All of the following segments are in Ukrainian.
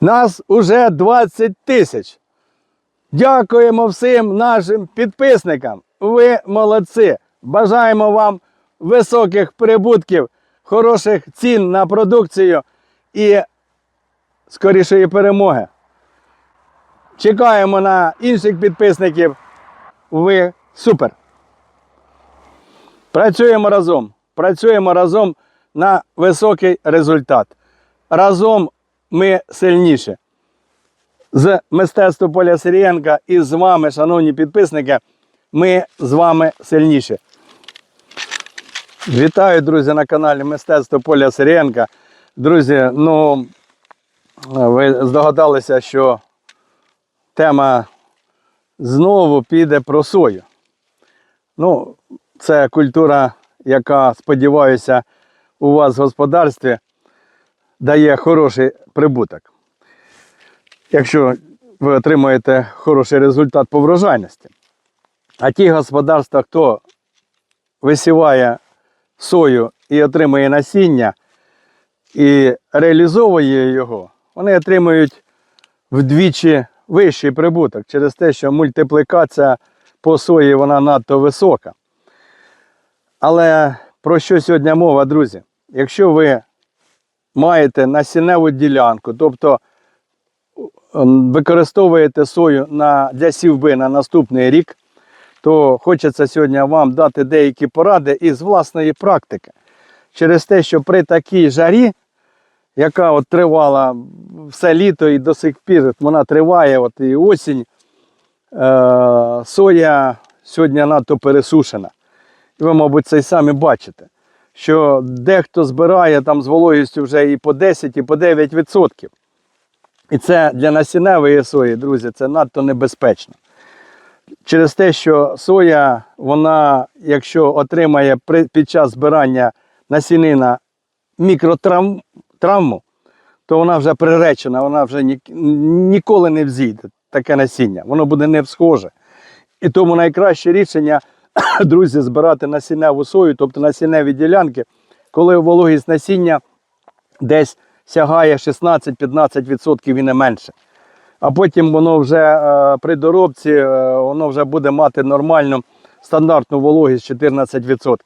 Нас уже 20 тисяч. Дякуємо всім нашим підписникам. Ви молодці. Бажаємо вам високих прибутків, хороших цін на продукцію і скорішої перемоги. Чекаємо на інших підписників. Ви супер. Працюємо разом. Працюємо разом на високий результат. Разом ми сильніші. З мистецтва Поля Сирієнка і з вами, шановні підписники, ми з вами сильніші. Вітаю, друзі, на каналі Мистецтво Поля Сирієнка. Друзі, ну ви здогадалися, що тема знову піде про сою. Ну, це культура, яка, сподіваюся, у вас в господарстві дає хороший прибуток. Якщо ви отримуєте хороший результат по врожайності. А ті господарства, хто висіває сою і отримує насіння і реалізовує його, вони отримують вдвічі вищий прибуток через те, що мультиплікація по сої вона надто висока. Але про що сьогодні мова, друзі? Якщо ви маєте насінневу ділянку, тобто використовуєте сою на, для сівби на наступний рік, то хочеться сьогодні вам дати деякі поради із власної практики. Через те, що при такій жарі, яка от тривала все літо і до сих пір вона триває, от і осінь, е, соя сьогодні надто пересушена. І ви, мабуть, це й самі бачите, що дехто збирає там з вологістю вже і по 10, і по 9%. І це для насінневої сої, друзі, це надто небезпечно. Через те, що соя, вона, якщо отримає під час збирання насінина мікротравму, то вона вже приречена, вона вже ні, ніколи не взійде таке насіння, воно буде не всхоже. І тому найкраще рішення, друзі, збирати насінневу сою, тобто насінневі ділянки, коли вологість насіння десь сягає 16-15% і не менше. А потім воно вже е, при доробці е, воно вже буде мати нормальну стандартну вологість 14%.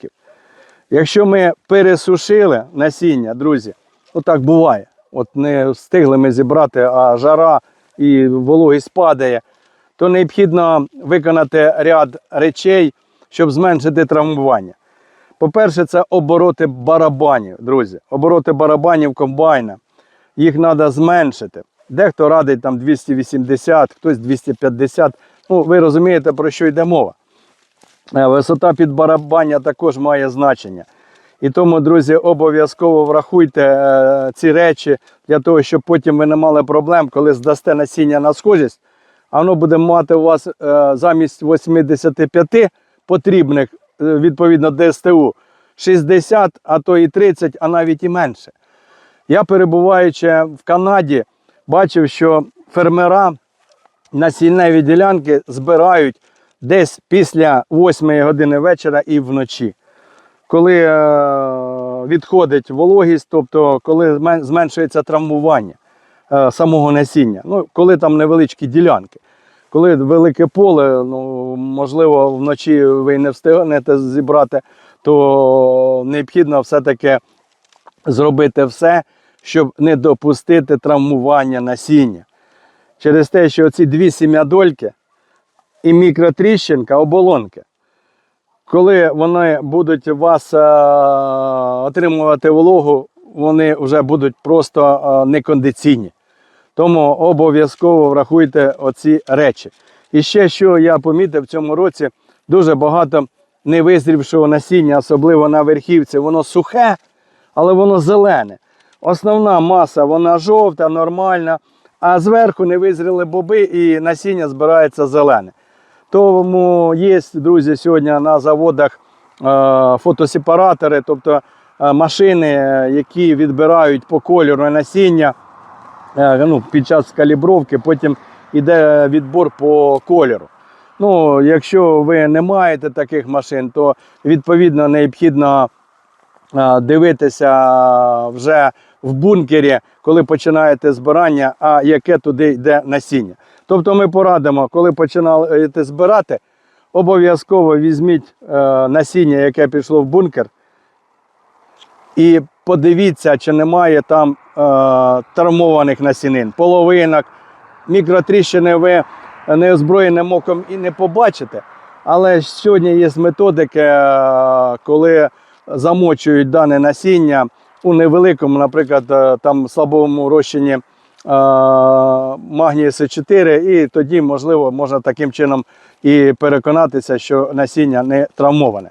Якщо ми пересушили насіння, друзі, отак буває. От не встигли ми зібрати, а жара і вологість падає, то необхідно виконати ряд речей, щоб зменшити травмування. По-перше, це обороти барабанів, друзі. Обороти барабанів комбайна. Їх треба зменшити. Дехто радить там 280, хтось 250. Ну, ви розумієте, про що йде мова. Е, Висота під барабання також має значення. І тому, друзі, обов'язково врахуйте е, ці речі для того, щоб потім ви не мали проблем, коли здасте насіння на схожість, а воно буде мати у вас е, замість 85 потрібних, е, відповідно, ДСТУ, 60, а то і 30, а навіть і менше. Я, перебуваючи в Канаді, бачив, що фермера насінневі ділянки збирають десь після 8 години вечора і вночі. Коли е, відходить вологість, тобто коли зменшується травмування е, самого насіння, ну, коли там невеличкі ділянки. Коли велике поле, ну, можливо, вночі ви не встигнете зібрати, то необхідно все-таки зробити все, щоб не допустити травмування насіння. Через те, що ці дві сім'ядольки і мікротріщинка, оболонки, коли вони будуть вас е, отримувати вологу, вони вже будуть просто е, некондиційні. Тому обов'язково врахуйте оці речі. І ще що я помітив в цьому році, дуже багато невизрівшого насіння, особливо на верхівці, воно сухе, але воно зелене. Основна маса вона жовта, нормальна, а зверху не визріли боби і насіння збирається зелене. Тому є, друзі, сьогодні на заводах е, фотосепаратори, тобто е, машини, е, які відбирають по кольору насіння ну, під час калібровки, потім йде відбор по кольору. Ну, якщо ви не маєте таких машин, то відповідно необхідно е, дивитися вже в бункері, коли починаєте збирання, а яке туди йде насіння. Тобто ми порадимо, коли починаєте збирати, обов'язково візьміть е, насіння, яке пішло в бункер, і подивіться, чи немає там е, травмованих насінин, половинок, мікротріщини ви неозброєним оком і не побачите. Але сьогодні є методики, е, коли замочують дане насіння у невеликому, наприклад, е, там слабому розчині е, магнію С4, і тоді, можливо, можна таким чином і переконатися, що насіння не травмоване.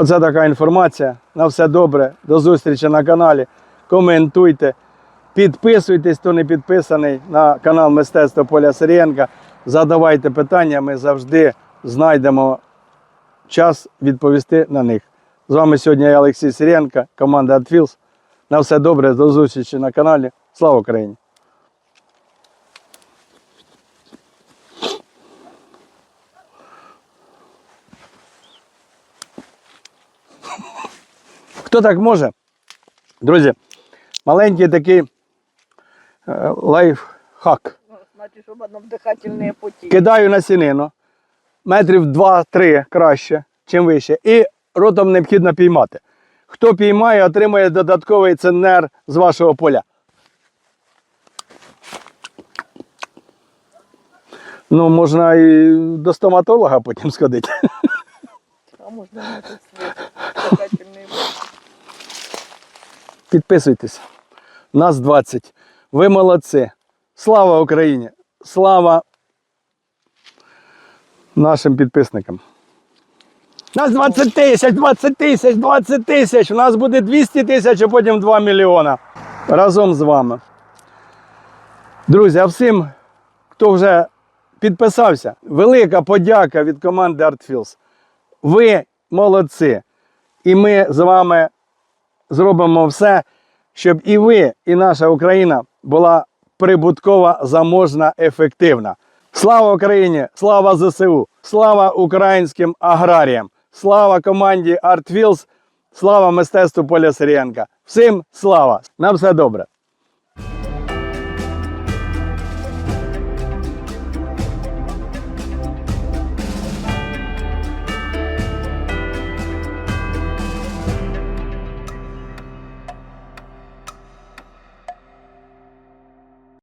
Оце така інформація. На все добре. До зустрічі на каналі. Коментуйте. Підписуйтесь, хто не підписаний на канал Мистецтво Поля Сирієнка. Задавайте питання, ми завжди знайдемо час відповісти на них. З вами сьогодні я Олексій Сирієнко, команда AdFills. На все добре, до зустрічі на каналі. Слава Україні! Хто так може? Друзі, маленький такий е, лайфхак. Ну, Значит, чтобы одно вдыхательные пути. Кидаю на сінину, метрів 2-3 краще, чим вище, і ротом необхідно піймати. Хто піймає, отримає додатковий ценнер з вашого поля. Ну, можна і до стоматолога потім сходити. А можно Підписуйтесь. Нас 20. Ви молодці. Слава Україні! Слава нашим підписникам. Нас 20 тисяч, 20 тисяч, 20 тисяч. У нас буде 200 тисяч, а потім 2 мільйона. Разом з вами. Друзі, а всім, хто вже підписався, велика подяка від команди ArtFills. Ви молодці. І ми з вами зробимо все, щоб і ви, і наша Україна була прибуткова, заможна, ефективна. Слава Україні! Слава ЗСУ! Слава українським аграріям! Слава команді ArtFills! Слава мистецтву Поля Сирієнка! Всім слава! На все добре!